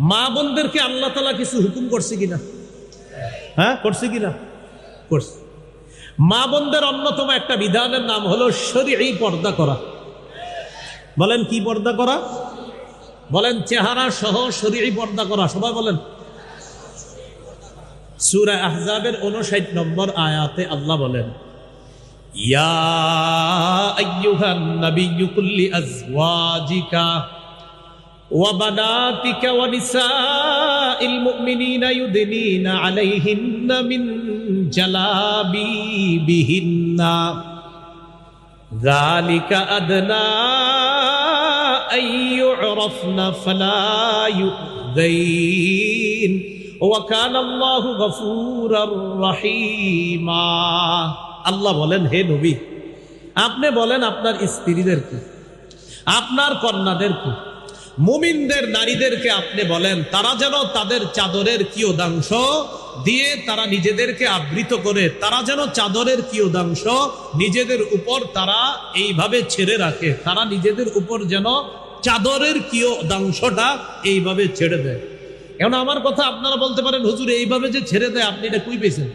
মা বোনদেরকে আল্লাহ তালা কিছু হুকুম করছে কিনা? হ্যাঁ করছে কিনা? করছে। মা বোনদের অন্যতম একটা বিধানের নাম হলো শরীর পর্দা করা। বলেন কি পর্দা করা? বলেন চেহারা সহ শরীর পর্দা করা। সবাই বলেন। সুরা আহজাবের উনষাট নম্বর আয়াতে আল্লাহ বলেন, ইয়া আইয়ুহান নাবিয়্যু কুল্লি আজওয়াজিকা وبناتك ونساء المؤمنين يدنين عليهن من جلابيبهن ذلك أدنى أن يعرفن فلا يؤذين وكان الله غفورا رحيما আল্লাহ বলেন হে নবী আপনি বলেন আপনার স্ত্রীদেরকে আপনার কন্যাদেরকে মুমিনদের নারীদেরকে আপনি বলেন, তারা যেন তাদের চাদরের কিয়দাংশ দিয়ে তারা নিজেদেরকে আবৃত করে, তারা যেন চাদরের কিয়দাংশ নিজেদের উপর তারা এইভাবে ছেড়ে রাখে, তারা নিজেদের উপর যেন চাদরের কিয়দাংশটা এইভাবে ছেড়ে দেয়। এখন আমার কথা আপনারা বলতে পারেন, হুজুর, এইভাবে যে ছেড়ে দেয়, আপনি এটা কুই পেয়েছেন?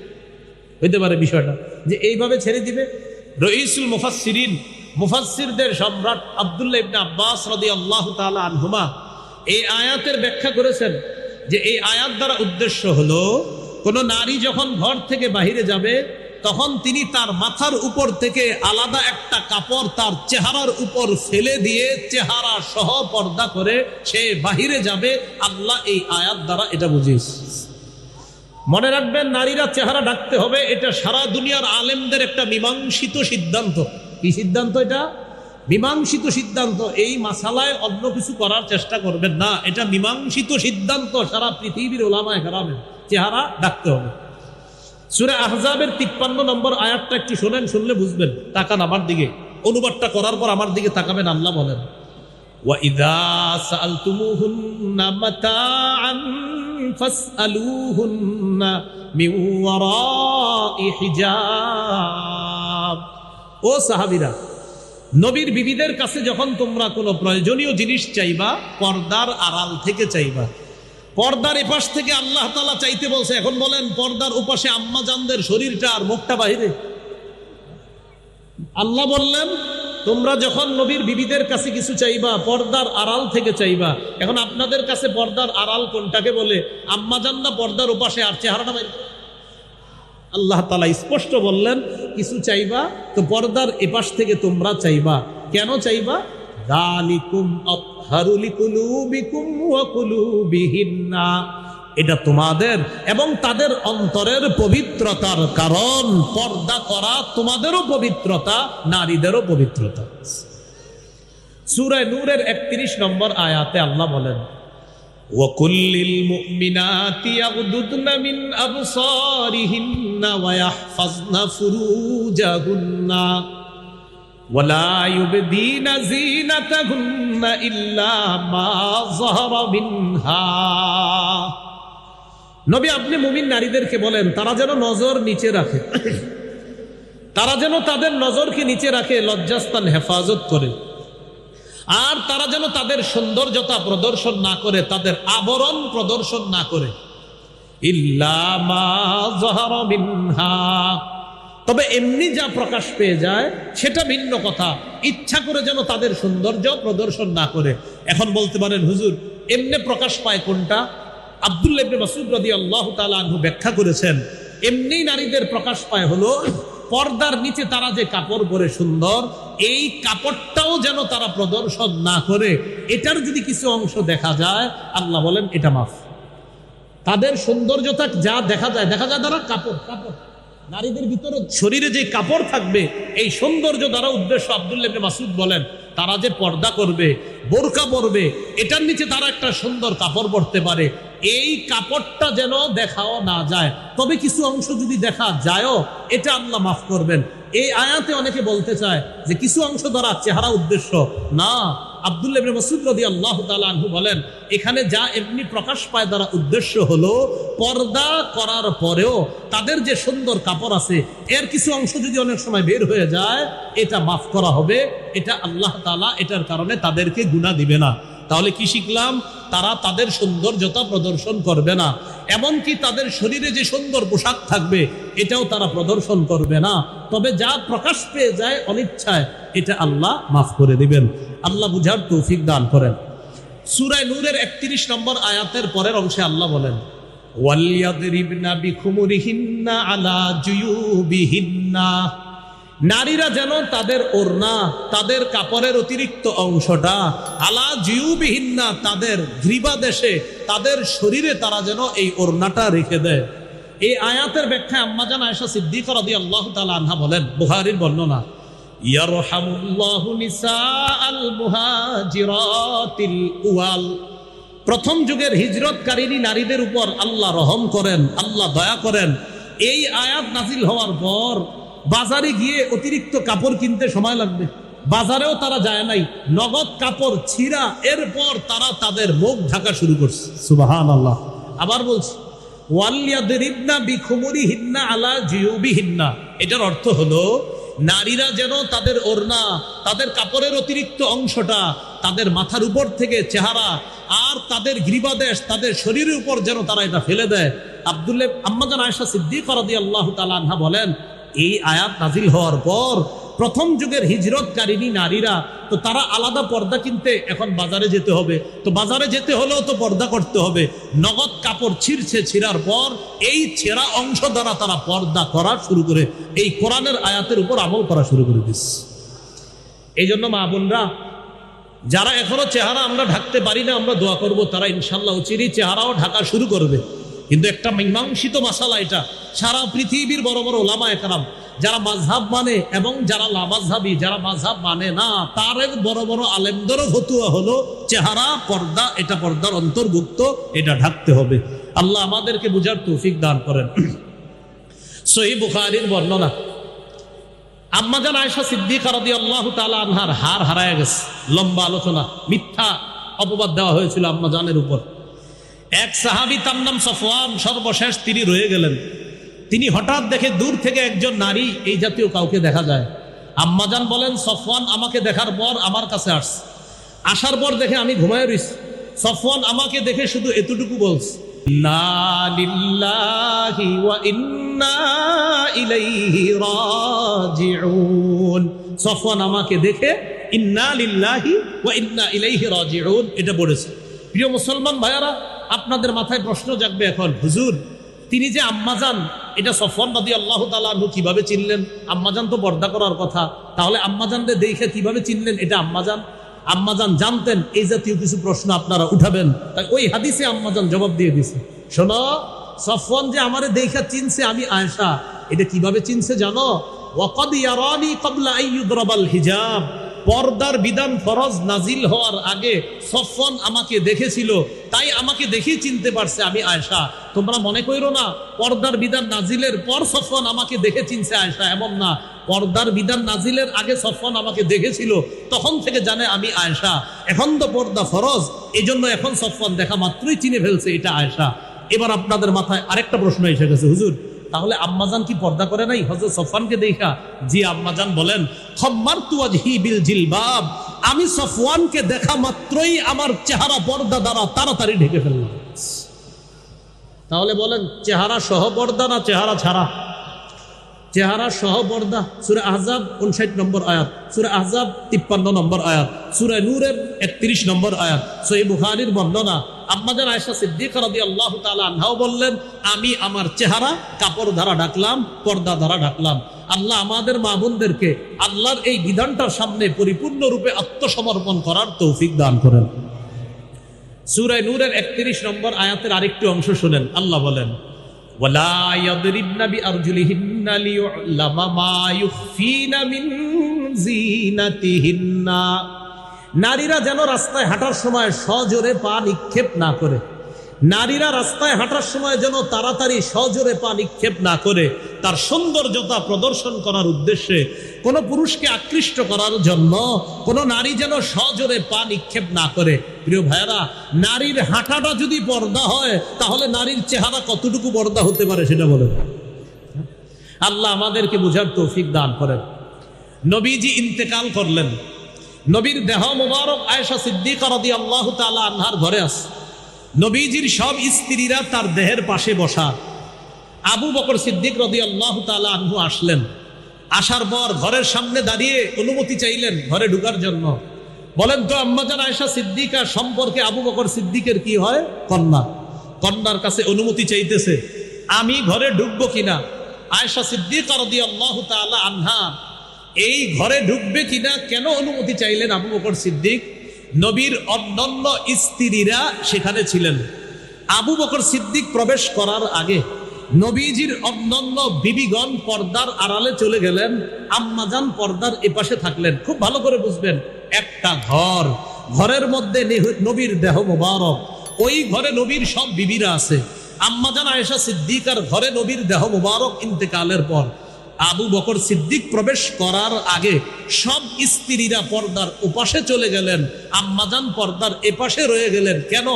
হইতে পারে বিষয়টা, যে এইভাবে ছেড়ে দিবে? রইসুল মুফাসসিরিন মুফাসসিরদের সম্রাট আব্দুল্লাহ ইবনে আব্বাস রাদিয়াল্লাহু তাআলা আনহুমা এই আয়াতের ব্যাখ্যা করেছেন যে এই আয়াত দ্বারা উদ্দেশ্য হলো, কোন নারী যখন ঘর থেকে বাহিরে যাবে, তখন তিনি তার মাথার উপর থেকে আলাদা একটা কাপড় তার চেহারার উপর ফেলে দিয়ে চেহারা সহ পর্দা করে সে বাহিরে যাবে। আল্লাহ এই আয়াত দ্বারা এটা বুঝিয়েছে। মনে রাখবেন, নারীরা চেহারা ঢাকতে হবে, এটা সারা দুনিয়ার আলেমদের একটা মীমাংসিত সিদ্ধান্ত। কি সিদ্ধান্ত এটা মীমাংসিত সিদ্ধান্ত এই মাসালায় অন্য কিছু করার চেষ্টা করবেন না এটা মীমাংসিত সিদ্ধান্ত সারা পৃথিবীর ওলামায় গ্রামে চেহারা ডাকতে হবে সুরে আহজাবের তিপ্পান্ন নম্বর আয়াতটা একটু শোনেন শুনলে বুঝবেন তাকান আমার দিকে অনুবাদটা করার পর আমার দিকে তাকাবেন আল্লাহ বলেন وَإِذَا سَأَلْتُمُوهُنَّ مَتَاعًا فَاسْأَلُوهُنَّ مِنْ وَرَاءِ حِجَابٍ ও সাহাবীরা, নবীর বিবিদের কাছে যখন তোমরা কোনো প্রয়োজনীয় জিনিস চাইবা, পর্দার আড়াল থেকে চাইবা, পর্দার এপাশ থেকে আল্লাহ তালা চাইতে বলছে, এখন বলেন, পর্দার উপাসে আম্মা জানদের শরীরটা আর মুখটা বাহিরে। আল্লাহ বললেন, তোমরা যখন নবীর বিবিদের কাছে কিছু চাইবা, পর্দার আড়াল থেকে চাইবা, এখন আপনাদের কাছে পর্দার আড়াল কোনটাকে বলে? আম্মা জান্না পর্দার উপাসে আর চেহারাটা বাইরে। আল্লাহ তালা স্পষ্ট বললেন, কিছু চাইবা তো পর্দার এপাশ থেকে তোমরা চাইবা। কেন চাইবা? দালিকুম এটা তোমাদের এবং তাদের অন্তরের পবিত্রতার কারণ। পর্দা করা তোমাদেরও পবিত্রতা, নারীদেরও পবিত্রতা। সুরায় নূরের একত্রিশ নম্বর আয়াতে আল্লাহ বলেন وكل المؤمنات يغضضن من أبصارهن ويحفظن فروجهن ولا يبدين زينتهن إلا ما ظهر منها নবী আপনি মুমিন নারীদেরকে বলেন তারা যেন নজর নিচে রাখে তারা যেন তাদের নজরকে নিচে রাখে লজ্জাস্থান হেফাজত করে আর তারা যেন তাদের সৌন্দর্যতা প্রদর্শন না করে, তাদের আবরণ প্রদর্শন না করে। তবে এমনি যা প্রকাশ পেয়ে যায়, সেটা ভিন্ন কথা। ইচ্ছা করে যেন তাদের সৌন্দর্য প্রদর্শন না করে। এখন বলতে পারেন, হুজুর, এমনি প্রকাশ পায় কোনটা? আবদুল্লাহ মাসুদ ব্যাখ্যা করেছেন, এমনি নারীদের প্রকাশ পায় হলো, পর্দার নিচে তারা যে কাপড় পরে সুন্দর এই কাপড়টাও যেন তারা প্রদর্শন না করে, এটার যদি কিছু অংশ দেখা যায়, আল্লাহ বলেন, এটা মাফ। তাদের সৌন্দর্যতা যা দেখা যায় দেখা যায় তারা কাপড় কাপড়। নারীদের ভিতরে শরীরে যে কাপড় থাকবে, এই সৌন্দর্য দ্বারা উদ্দেশ্য আবদুল্লাহ মাসুদ বলেন, তারা যে পর্দা করবে বোরকা পরবে, এটার নিচে তারা একটা সুন্দর কাপড় পরতে পারে। এই কাপড়টা যেন দেখাও না যায়। তবে কিছু অংশ যদি দেখা যায়ও, এটা আল্লাহ মাফ করবেন। এই আয়াতে অনেকে বলতে চায় যে কিছু অংশ দ্বারা চেহারা উদ্দেশ্য। না, আবদুল্লাহ মসুদ রদি আল্লাহ তালু বলেন, এখানে যা এমনি প্রকাশ পায় দ্বারা উদ্দেশ্য হলো পর্দা করার পরেও তাদের যে সুন্দর কাপড় আছে, এর কিছু অংশ যদি অনেক সময় বের হয়ে যায়, এটা মাফ করা হবে, এটা আল্লাহ তালা এটার কারণে তাদেরকে গুণা দিবে না। তাহলে কি শিখলাম? তারা তাদের সৌন্দর্যতা প্রদর্শন করবে না। এমনকি তাদের শরীরে যে সুন্দর পোশাক থাকবে, এটাও তারা প্রদর্শন করবে না। তবে যা প্রকাশ পেয়ে যায় অনিচ্ছায়, এটা আল্লাহ মাফ করে দিবেন। আল্লাহ বুঝার তৌফিক দান করেন। সুরায় নূরের একত্রিশ নম্বর আয়াতের পরের অংশে আল্লাহ বলেন ওয়ালিয়াদরিবনা বিখুমুরিহিন্না আলা জুয়ুবিহিন্না। নারীরা যেন তাদের ওড়না, তাদের কাপড়ের অতিরিক্ত অংশটা আলা জিউবিহীনা তাদের গ্রীবা দেশে তাদের শরীরে তারা যেন এই ওড়নাটা রেখে দেয়। এই আয়াতের ব্যাখ্যা আম্মাজান আয়েশা সিদ্দিক রাদি আল্লাহ তালা আনহা বলেন বুহারির বর্ণনা প্রথম যুগের হিজরতকারী নারীদের উপর আল্লাহ রহম করেন, আল্লাহ দয়া করেন। এই আয়াত নাজিল হওয়ার পর বাজারে গিয়ে অতিরিক্ত কাপড় কিনতে সময় লাগবে। বাজারেও তারা যায় নাই। নগদ কাপড় ছিঁড়া এরপর তারা তাদের মুখ ঢাকা শুরু করছে। সুবাহান আল্লাহ আবার বলছি ওয়াল্লিয়াদরিবনা বিখুমুরি হিন্না আলা জিউবি হিন্না এটার অর্থ হলো নারীরা যেন তাদের ওড়না তাদের কাপড়ের অতিরিক্ত অংশটা তাদের মাথার উপর থেকে চেহারা আর তাদের গ্রীবাদেশ তাদের শরীরের উপর যেন তারা এটা ফেলে দেয়। আবদুল্লাহ আম্মাজান আয়সা সিদ্দিক আল্লাহ তালা বলেন এই আয়াত নাজিল হওয়ার পর প্রথম যুগের হিজরতকারিনী নারীরা, তো তারা আলাদা পর্দা কিনতে এখন বাজারে যেতে হবে। তো বাজারে যেতে হলেও তো পর্দা করতে হবে। নগদ কাপড় ছিঁড়ছে, ছিঁড়ার পর এই ছেঁড়া অংশ দ্বারা তারা পর্দা করা শুরু করে, এই কোরআনের আয়াতের উপর আমল করা শুরু করে দিচ্ছে এই জন্য মা বোনরা, যারা এখনও চেহারা আমরা ঢাকতে পারি না, আমরা দোয়া করব, তারা ইনশাল্লাহ উচিরই চেহারাও ঢাকা শুরু করবে। কিন্তু একটা মীমাংসিত মাসালা এটা। সারা পৃথিবীর বড় বড় লামা একরাম, যারা মাঝহাব মানে এবং যারা লামাজহাবি যারা মাঝহাব মানে না তার বড় বড় আলেমদেরও ফতুয়া হলো, চেহারা, পর্দা, এটা পর্দার অন্তর্ভুক্ত, এটা ঢাকতে হবে। আল্লাহ আমাদেরকে বুঝার তৌফিক দান করেন। সহি বুখারির বর্ণনা। আম্মাজান আয়সা সিদ্দিক রাদি আল্লাহ তালা আনহার হার হারায় গেছে। লম্বা আলোচনা, মিথ্যা অপবাদ দেওয়া হয়েছিল আম্মাজানের উপর। এক সাহাবি তার নাম সফওয়ান সর্বশেষ তিনি রয়ে গেলেন। তিনি হঠাৎ দেখে দূর থেকে একজন নারী এই জাতীয় কাউকে দেখা যায়। আম্মাজান বলেন, সফওয়ান আমাকে দেখার পর আমার কাছে আসছে আসার পর দেখে আমি ঘুমায় রইছি সফওয়ান আমাকে দেখে শুধু এতটুকু বলছে সফওয়ান আমাকে দেখে, ইন্না লিল্লাহি ওয়া ইন্না ইলাইহি রাজিউন, এটা পড়েছে প্রিয় মুসলমান ভাইয়ারা আপনাদের মাথায় প্রশ্ন জাগবে এখন, হুজুর, তিনি যে আম্মাজান এটা সফর নদী আল্লাহ তালু কীভাবে চিনলেন? আম্মাজান তো পর্দা করার কথা। তাহলে আম্মাজানদের দেখে কীভাবে চিনলেন? এটা আম্মাজান আম্মাজান জানতেন, এই জাতীয় কিছু প্রশ্ন আপনারা উঠাবেন। তাই ওই হাদিসে আম্মাজান জবাব দিয়ে দিছে। শোনো সফন যে আমারে দেখা চিনছে আমি আয়সা এটা কীভাবে চিনছে জানো? ওয়াকাদ ইয়ারানি ক্বাবলা আইয়ুদরাবাল হিজাব। পর্দার বিধান ফরজ নাজিল হওয়ার আগে সফন আমাকে দেখেছিল, তাই আমাকে দেখেই চিনতে পারছে আমি আয়সা তোমরা মনে করো না, পর্দার বিধান নাজিলের পর সফন আমাকে দেখে চিনছে আয়সা এমন না। পর্দার বিধান নাজিলের আগে সফন আমাকে দেখেছিল, তখন থেকে জানে আমি আয়সা এখন তো পর্দা ফরজ এই জন্য এখন সফন দেখা মাত্রই চিনে ফেলছে এটা আয়সা এবার আপনাদের মাথায় আরেকটা প্রশ্ন এসে গেছে, হুজুর তাহলে আম্মাজান কি পর্দা করে নাই? হজরত সফওয়ানকে দেখা। জি, আম্মাজান বলেন বিল জিলবাব। আমি সফওয়ানকে দেখা মাত্রই আমার চেহারা পর্দা দ্বারা তাড়াতাড়ি ঢেকে ফেললাম। তাহলে বলেন, চেহারা সহ পর্দা না চেহারা ছাড়া? চেহারা সহ পর্দা, সুরে আহজাব উনষাট নম্বর আয়াত, সুরে আহজাব তিপ্পান্ন নম্বর আয়াত, সুরে নূরের একত্রিশ নম্বর আয়াত সহি বুখারির বর্ণনা। আম্মাজান আয়সা সিদ্দিক রাদি আল্লাহ বললেন, আমি আমার চেহারা, কাপড় ডাকলাম পর্দা দ্বারা ডাকলাম আল্লাহ আমাদের মা বোনদেরকে আল্লাহর এই বিধানটার সামনে পরিপূর্ণরূপে আত্মসমর্পণ করার তৌফিক দান করেন। সুরায় নূরের একত্রিশ নম্বর আয়াতের আরেকটি অংশ শুনেন, আল্লাহ বলেন ولا يضربن بأرجلهن ليعلم ما يخفين من زينتهن নারীরা যেন রাস্তায় হাঁটার সময় সজোরে পা নিক্ষেপ না করে নারীরা রাস্তায় হাঁটার সময় যেন তাড়াতাড়ি সজোরে পা নিক্ষেপ না করে, তার সৌন্দর্যতা প্রদর্শন করার উদ্দেশ্যে কোনো পুরুষকে আকৃষ্ট করার জন্য কোনো নারী যেন সজোরে পা নিক্ষেপ না করে। প্রিয় ভাইয়ারা, নারীর হাঁটাটা যদি পর্দা হয়, তাহলে নারীর চেহারা কতটুকু পর্দা হতে পারে সেটা বলেন। আল্লাহ আমাদেরকে বুঝার তৌফিক দান করেন। নবীজি ইন্তেকাল করলেন। নবীর দেহ মুবারক আয়েশা সিদ্দিকা রাদিয়াল্লাহু তাআলা আনহার ঘরে আছে। নবীজির সব স্ত্রীরা তার দেহের পাশে বসা। আবু বকর সিদ্দিক রাদিয়াল্লাহু তাআলা আনহু আসলেন। আসার পর ঘরের সামনে দাঁড়িয়ে অনুমতি চাইলেন ঘরে ঢুকার জন্য। বলেন তো আম্মাজান আয়েশা সিদ্দিকা সম্পর্কে আবু বকর সিদ্দিকের কি হয়? কন্যা। কন্যার কাছে অনুমতি চাইতেছে, আমি ঘরে ঢুকবো কিনা? আয়েশা সিদ্দিকা রাদিয়াল্লাহু তাআলা আনহা, এই ঘরে ঢুকবে কিনা কেন অনুমতি চাইলেন আবু বকর সিদ্দিক? নবীর অন্যান্য স্ত্রীরা সেখানে ছিলেন। আবু বকর সিদ্দিক প্রবেশ করার আগে নবীজির অন্যান্য বিবিগণ পর্দার আড়ালে চলে গেলেন, আম্মাজান পর্দার এপাশে থাকলেন। খুব ভালো করে বুঝবেন, একটা ঘর, ঘরের মধ্যে নবীর দেহ মোবারক। ওই ঘরে নবীর সব বিবিরা আছে। আম্মাজান, আয়েশা সিদ্দিকার ঘরে নবীর দেহ মোবারক ইন্তেকালের পর। আবু বকর সিদ্দিক প্রবেশ করার আগে সব স্ত্রীরা পর্দার ওপাশে চলে গেলেন। আম্মাজান পর্দার এপাশে রয়ে গেলেন। কেন?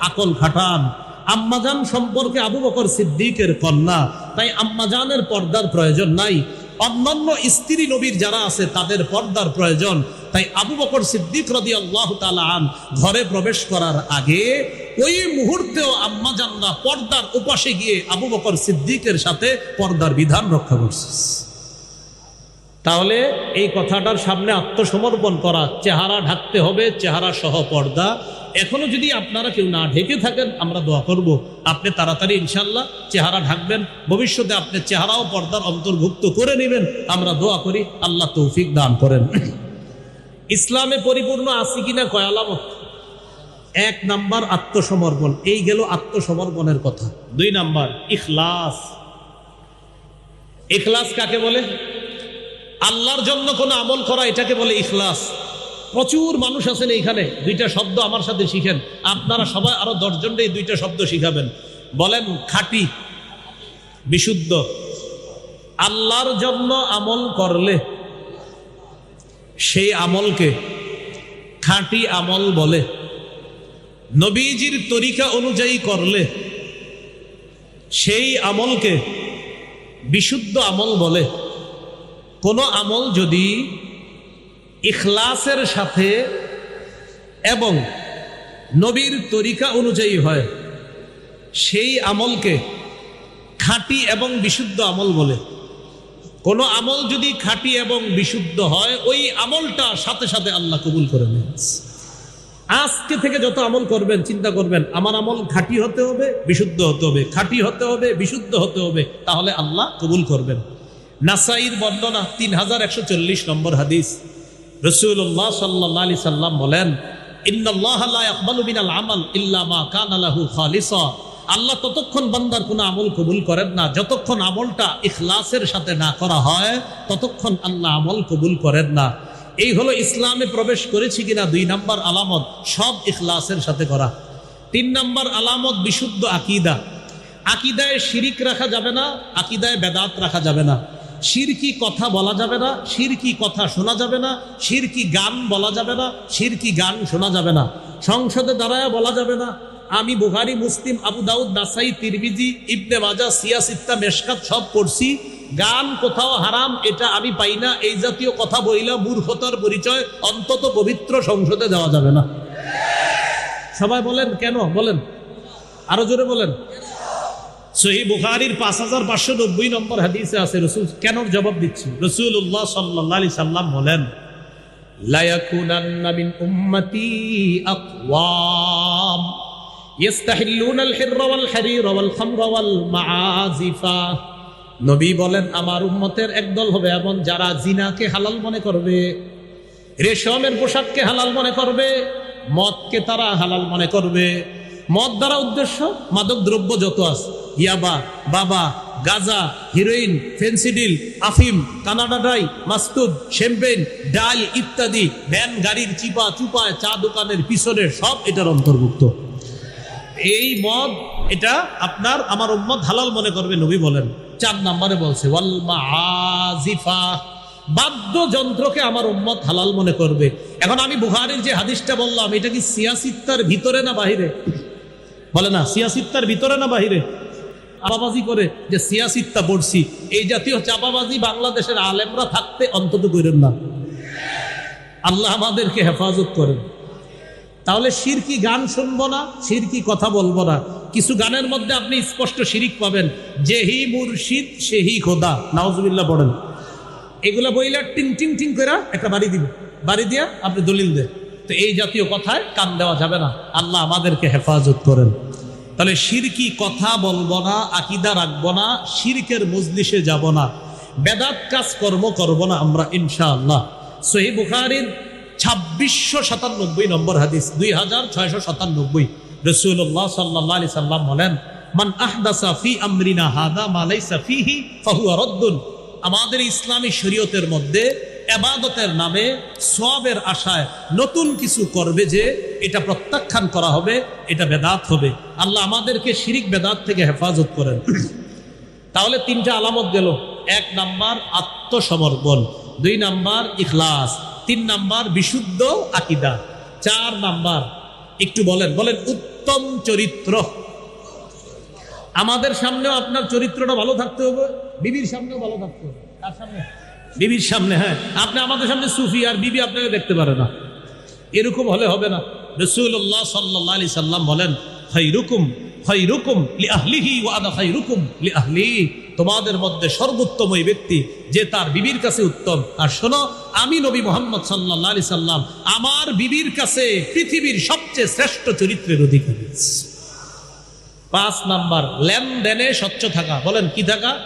আকল খাটান আম্মাজান সম্পর্কে আবু বকর সিদ্দিকের কন্যা। তাই আম্মাজানের পর্দার প্রয়োজন নাই। অন্যান্য স্ত্রী নবীর যারা আছে, তাদের পর্দার প্রয়োজন। তাই আবু বকর সিদ্দিক রদি আল্লাহ আন ঘরে প্রবেশ করার আগে ওই মুহূর্তেও আম্মাজানরা পর্দার উপাসে গিয়ে আবু বকর সিদ্দিকের সাথে পর্দার বিধান রক্ষা করছে। তাহলে এই কথাটার সামনে আত্মসমর্পণ করা, চেহারা ঢাকতে হবে, চেহারা সহ পর্দা। এখনও যদি আপনারা কেউ না ঢেকে থাকেন, আমরা দোয়া করব। আপনি তাড়াতাড়ি ইনশাল্লাহ চেহারা ঢাকবেন। ভবিষ্যতে আপনি চেহারাও পর্দার অন্তর্ভুক্ত করে নেবেন। আমরা দোয়া করি, আল্লাহ তৌফিক দান করেন। ইসলামে পরিপূর্ণ আছি কিনা কয় আলামত? এক নাম্বার আত্মসমর্পণ। এই গেল আত্মসমর্পণের কথা। দুই নাম্বার, ইখলাস। ইখলাস কাকে বলে? আল্লাহর জন্য কোনো আমল করা এটাকে বলে ইখলাস। প্রচুর মানুষ আছেন এইখানে। দুইটা শব্দ আমার সাথে শিখেন। আপনারা সবাই আরও দশজনকে এই দুইটা শব্দ শিখাবেন। বলেন, খাঁটি, বিশুদ্ধ। আল্লাহর জন্য আমল করলে সেই আমলকে খাঁটি আমল বলে। নবীজির তরিকা অনুযায়ী করলে সেই আমলকে বিশুদ্ধ আমল বলে। কোনো আমল যদি ইখলাসের সাথে এবং নবীর তরিকা অনুযায়ী হয়, সেই আমলকে খাঁটি এবং বিশুদ্ধ আমল বলে। কোনো আমল যদি খাঁটি এবং বিশুদ্ধ হয়, ওই আমলটা সাথে সাথে আল্লাহ কবুল করে নেন। আজকে থেকে যত আমল করবেন, চিন্তা করবেন, আমার আমল খাঁটি হতে হবে, বিশুদ্ধ হতে হবে, খাঁটি হতে হবে, বিশুদ্ধ হতে হবে, তাহলে আল্লাহ কবুল করবেন। নাসাইর বর্ণনা তিন হাজার একশো চল্লিশ নম্বর হাদিস। রসুল্লাহ সাল্লাহ আলি সাল্লাম বলেন আল্লাহ ততক্ষণ বান্দার কোনো আমল কবুল করেন না। যতক্ষণ আমলটা ইখলাসের সাথে না করা হয়, ততক্ষণ আল্লাহ আমল কবুল করেন না। এই হলো ইসলামে প্রবেশ করেছি কিনা দুই নাম্বার আলামত, সব ইখলাসের সাথে করা। তিন নাম্বার আলামত, বিশুদ্ধ আকিদা। আকিদায় শিরিক রাখা যাবে না, আকিদায় বেদাত রাখা যাবে না। শিরকি কথা বলা যাবে না শিরকি কথা শোনা যাবে না শিরকি গান বলা যাবে না শিরকি গান শোনা যাবে না। সংসদে দাঁড়ায় বলা যাবে না, আমি বুহারি মুসলিম, আবু দাউদ, নাসাই, তিরমিজি, ইবনে মাজা সিয়াসিত্তা মেশকাত সব পড়ছি। গান কোথাও হারাম, এটা আমি পাই না, এই জাতীয় কথা বইলা মূর্খতার পরিচয় অন্তত পবিত্র সংসদে দেওয়া যাবে না। সবাই বলেন, কেন? বলেন। আরও জোরে বলেন। সহি বুখারির পাঁচ হাজার পাঁচশো নব্বই নম্বর হাদিসে আছে, রসুল কেন জবাব দিচ্ছি? রসুল্লাহ সাল্লাহ আলি সাল্লাম বলেন নবী বলেন, আমার উম্মতের একদল হবে এমন যারা জিনাকে হালাল মনে করবে, রেশমের পোশাককে হালাল মনে করবে, মদকে তারা হালাল মনে করবে। মদ দ্বারা উদ্দেশ্য মাদক দ্রব্য যত আছে ইয়াবা, বাবা, গাজা, হিরোইন, ফেন্সিডিল, আফিম, কানাডা ড্রাই, মাস্তুদ, শ্যাম্পেন, ডাল ইত্যাদি, ভ্যান, গাড়ির চিপা, চুপায়, চা দোকানের পিছনে সব এটার অন্তর্ভুক্ত। এই মদ, এটা আপনার, আমার উম্মত হালাল মনে করবে, নবী বলেন। চার নম্বরে বলছে, ওয়াল মাআজিফা বাদ্যযন্ত্রকে আমার উম্মত হালাল মনে করবে। এখন আমি বুহারির যে হাদিসটা বললাম, এটা কি সিয়াসিত্তার ভিতরে না বাহিরে? বলে না, সিয়াসিত্তার ভিতরে না বাহিরে? চাপাবাজি করে যে সিয়াসিত্তা পড়ছি এই জাতীয় চাপাবাজি বাংলাদেশের আলেমরা থাকতে অন্তত করেন না। আল্লাহ আমাদেরকে হেফাজত করেন। তাহলে শিরকি গান শুনব না শিরকি কথা বলব না। কিছু গানের মধ্যে আপনি স্পষ্ট শিরিক পাবেন যেহি মুর্শিদ, সেহি খোদা। নাওজুবিল্লাহ পড়েন। এগুলা বইলা টিং টিং টিং করে একটা বাড়ি দিবে বাড়ি দিয়া আপনি দলিল দেন। তো এই জাতীয় কথায় কান দেওয়া যাবে না। আল্লাহ আমাদেরকে হেফাজত করেন। তাহলে শিরকি কথা বলব না, আকিদা রাখব না শিরকের মজলিসে যাব না। বেদাত কাজ কর্ম করব না আমরা, ইনশাআল্লাহ। সহি বুখারির ছাব্বিশশো সাতানব্বই নম্বর হাদিস, দুই হাজার ছয়শো সাতানব্বই। রসুল্লাহ সাল্লাহ আলি সাল্লাম বলেন, মান আহদাসা ফি আমরিনা হাদা মালাইসা ফিহি, ফাহুয়া রদ্দুন। আমাদের ইসলামী শরীয়তের মধ্যে এবাদতের নামে সবের আশায় নতুন কিছু করবে যে এটা প্রত্যাখ্যান করা হবে, এটা বেদাত হবে। আল্লাহ আমাদেরকে শিরিক বেদাত থেকে হেফাজত করেন। তাহলে তিনটা আলামত গেল। এক নাম্বার আত্মসমর্পণ, দুই নাম্বার ইখলাস, তিন নাম্বার বিশুদ্ধ আকিদা, চার নাম্বার একটু বলেন বলেন উত্তম চরিত্র। আমাদের সামনেও আপনার চরিত্রটা ভালো থাকতে হবে, বিবির সামনেও ভালো থাকতে হবে। তার সামনে? বিবির সামনে হ্যাঁ। আপনি আমাদের সামনে সুফি আর বিবি আপনাকে দেখতে পারে না। এরকম হলে হবে না। রসুল্লাহ সাল্লাহ আলি সাল্লাম বলেন খৈরুকুম খৈরুকুম লি আহলিহি ওয়াদা খৈরুকুম লি আহলি। তোমাদের মধ্যে সর্বোত্তম ওই ব্যক্তি যে তার বিবির কাছে উত্তম। আর শোনো, আমি নবী মোহাম্মদ সাল্লাহ আলি সাল্লাম, আমার বিবির কাছে পৃথিবীর সবচেয়ে শ্রেষ্ঠ চরিত্রের অধিকারী। পাঁচ নাম্বার, লেনদেনে স্বচ্ছ থাকা। বলেন, কি থাকা?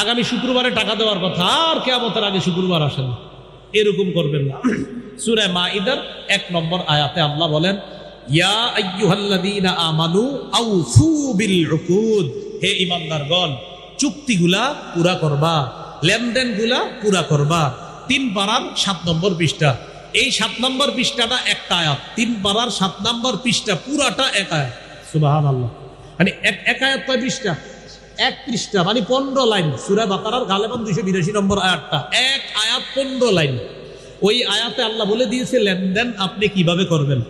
আগামী শুক্রবারে টাকা দেওয়ার কথা, আর কেমতের আগে শুক্রবার আসেন। এরকম করবেন না। সুরে মা ইদার এক নম্বর আয়াতে আল্লাহ বলেন, ইয়া হে চুক্তিগুলা পুরা করবা, লেনদেনগুলা পুরা করবা। তিন পারার সাত নম্বর পৃষ্ঠা। এই সাত নম্বর পৃষ্ঠাটা একটা তিন পারার সাত নম্বর পৃষ্ঠা পুরাটা এক আয়াত। সুবাহান আল্লাহ মানে এক এক পৃষ্ঠা? এক পৃষ্ঠা মানে পনেরো লাইন। সুরা বাকারার গালেবান দুইশো বিরাশি নম্বর আয়াতটা। এক আয়াত পনেরো লাইন। ওই আয়াতে আল্লাহ বলে দিয়েছে, লেনদেন আপনি কীভাবে করবেন?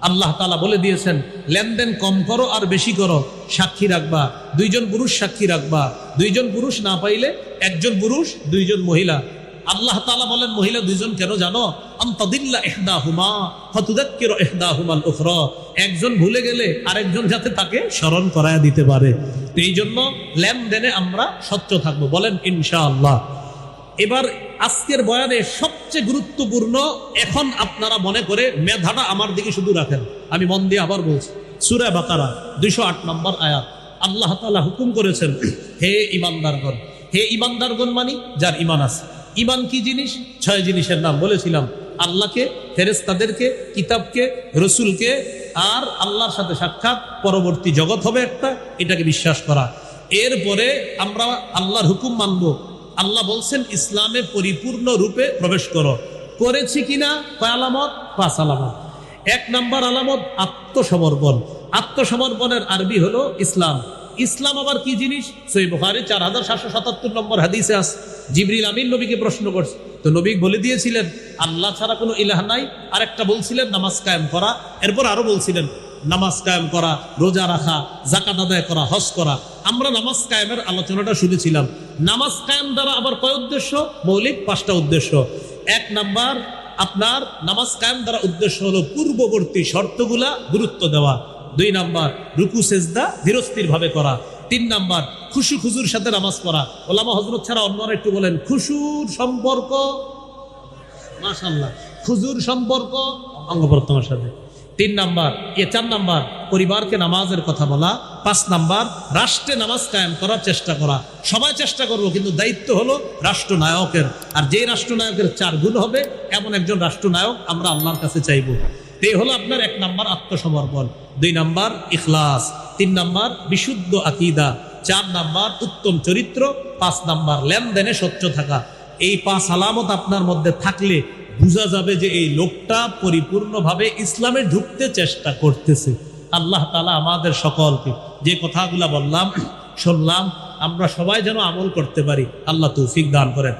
আল্লাহ তালা বলে দিয়েছেন, লেনদেন কম করো আর বেশি করো, সাক্ষী রাখবা। দুইজন পুরুষ সাক্ষী রাখবা। দুইজন পুরুষ না পাইলে একজন পুরুষ, দুইজন মহিলা। আল্লাহ তালা বলেন, মহিলা দুইজন কেন জানো? আন্তদিল্লা এহদা হুমা হতুদাক্কির এহদা হুমাল উখর। একজন ভুলে গেলে আরেকজন যাতে তাকে স্মরণ করায় দিতে পারে। এই জন্য লেনদেনে আমরা স্বচ্ছ থাকব। বলেন, ইনশাআল্লাহ। এবার আজকের বয়ানে সবচেয়ে গুরুত্বপূর্ণ, এখন আপনারা মনে করে মেধাটা আমার দিকে শুধু রাখেন। আমি মন দিয়ে আবার বলছি, সুরা বাকারা, দুইশো আট নম্বর আয়াত। আল্লাহ তালা হুকুম করেছেন, হে ইমানদারগণ হে ইমানদারগণ মানি যার ইমান আছে। ইমান কি জিনিস? ছয় জিনিসের নাম বলেছিলাম। আল্লাহকে ফেরেস্তাদেরকে কিতাবকে, রসুলকে, আর আল্লাহর সাথে সাক্ষাৎ পরবর্তী জগৎ হবে একটা, এটাকে বিশ্বাস করা। এরপরে আমরা আল্লাহর হুকুম মানবো। আল্লাহ বলছেন, ইসলামে পরিপূর্ণ রূপে প্রবেশ করো। করেছি কিনা? কয় আলামত? পাঁচ আলামত। এক নাম্বার আলামত, আত্মসমর্পণ। আত্মসমর্পণের আরবি হলো ইসলাম। ইসলাম আবার কি জিনিস? সই বুখারি চার হাজার সাতশো সাতাত্তর নম্বর হাদিসে আস জিবরিল আমিন নবীকে প্রশ্ন করছে। তো নবী বলে দিয়েছিলেন, আল্লাহ ছাড়া কোনো ইলাহ নাই। আরেকটা বলছিলেন, নামাজ কায়েম করা। এরপর আরও বলছিলেন, নামাজ কায়েম করা, রোজা রাখা জাকাত আদায় করা, হজ করা। আমরা নামাজ কায়েমের আলোচনাটা শুনেছিলাম। নামাজ কায়েম দ্বারা আবার কয় উদ্দেশ্য? মৌলিক পাঁচটা উদ্দেশ্য। এক নাম্বার, আপনার নামাজ কায়েম দ্বারা উদ্দেশ্য হলো পূর্ববর্তী শর্তগুলা গুরুত্ব দেওয়া। দুই নাম্বার, রুকু, সেজদা ধীরস্থির ভাবে করা। তিন নাম্বার, খুশু খুজুর সাথে নামাজ পড়া। ওলামা হজরত ছাড়া অন্যরা একটু বলেন, খুশুর সম্পর্ক? মাশাল্লাহ খুজুর সম্পর্ক? অঙ্গ প্রত্যঙ্গের সাথে। তিন নাম্বার, এ চার নাম্বার, পরিবারকে নামাজের কথা বলা। পাঁচ নাম্বার, রাষ্ট্রে নামাজ কায়েম করার চেষ্টা করা। সবাই চেষ্টা করব, কিন্তু দায়িত্ব হলো রাষ্ট্রনায়কের। আর যে রাষ্ট্রনায়কের চার গুণ হবে, এমন একজন রাষ্ট্রনায়ক আমরা আল্লাহর কাছে চাইব। এই হলো আপনার এক নাম্বার আত্মসমর্পণ। দুই নাম্বার, ইখলাস। তিন নাম্বার, বিশুদ্ধ আকিদা। চার নাম্বার, উত্তম চরিত্র। পাঁচ নাম্বার, লেনদেনে স্বচ্ছ থাকা। এই পাঁচ আলামত আপনার মধ্যে থাকলে বোঝা যাবে যে এই লোকটা পরিপূর্ণভাবে ইসলামে ঢুকতে চেষ্টা করতেছে। আল্লাহ তালা আমাদের সকলকে যে কথাগুলা বললাম, শুনলাম, আমরা সবাই যেন আমল করতে পারি। আল্লাহ তৌফিক দান করেন।